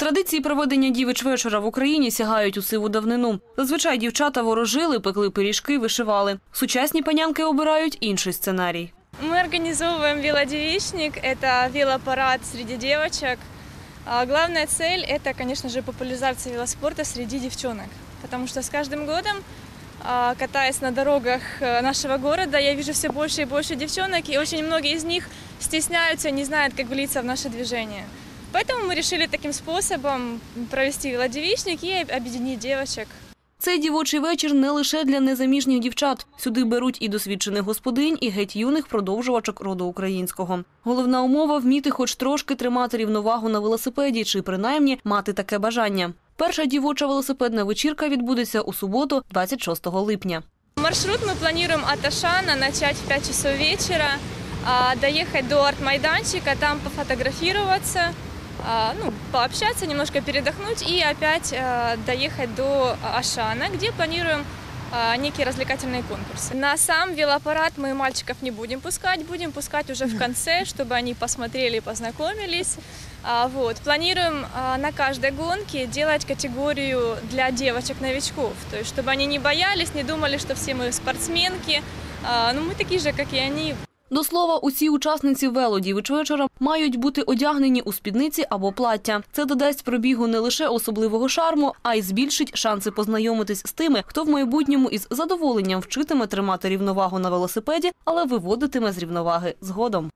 Традиції проведення дівич вечора в Україні сягають у сиву давнину. Зазвичай дівчата ворожили, пекли пиріжки, вишивали. Сучасні панянки обирають інший сценарій. Мы организовываем велодевичник, это велопарад среди девочек. А Главная цель – это, конечно же, популяризация велоспорта среди девчонок. Потому что с каждым годом, а, катаясь на дорогах э, нашего города, я вижу все больше и больше девчонок, и очень многие из них стесняются, не знают, как влиться в наше движение. Поэтому мы решили таким способом провести велодевичник и объединить девочек. Цей дівочий вечір не лише для незаміжніх дівчат. Сюди беруть і досвідчених господинь, і геть юних продовжувачок роду українського. Головна умова вміти хоч трошки тримати рівновагу на велосипеді, чи принаймні мати таке бажання. Перша дівоча велосипедна вечірка відбудеться у суботу, 26 липня. Маршрут мы планируем от Ашана начать в 5 часов вечера, а, доехать до арт-майданчика, там пофотографироваться, а, Ну, пообщаться, немножко передохнуть и опять а, доехать до Ашана, где планируем а, некие развлекательные конкурсы. На сам велопарад мы мальчиков не будем пускать, будем пускать уже в конце, чтобы они посмотрели и познакомились. А, Вот. Планируем а, на каждой гонке делать категорию для девочек-новичков, то есть чтобы они не боялись, не думали, что все мы спортсменки, А, ну мы такие же, как и они, До слова, усі учасниці велодівич вечора мають бути одягнені у спідниці або плаття. Це додасть пробігу не лише особливого шарму, а й збільшить шанси познайомитись з тими, хто в майбутньому із задоволенням вчитиме тримати рівновагу на велосипеді, але виводитиме з рівноваги згодом.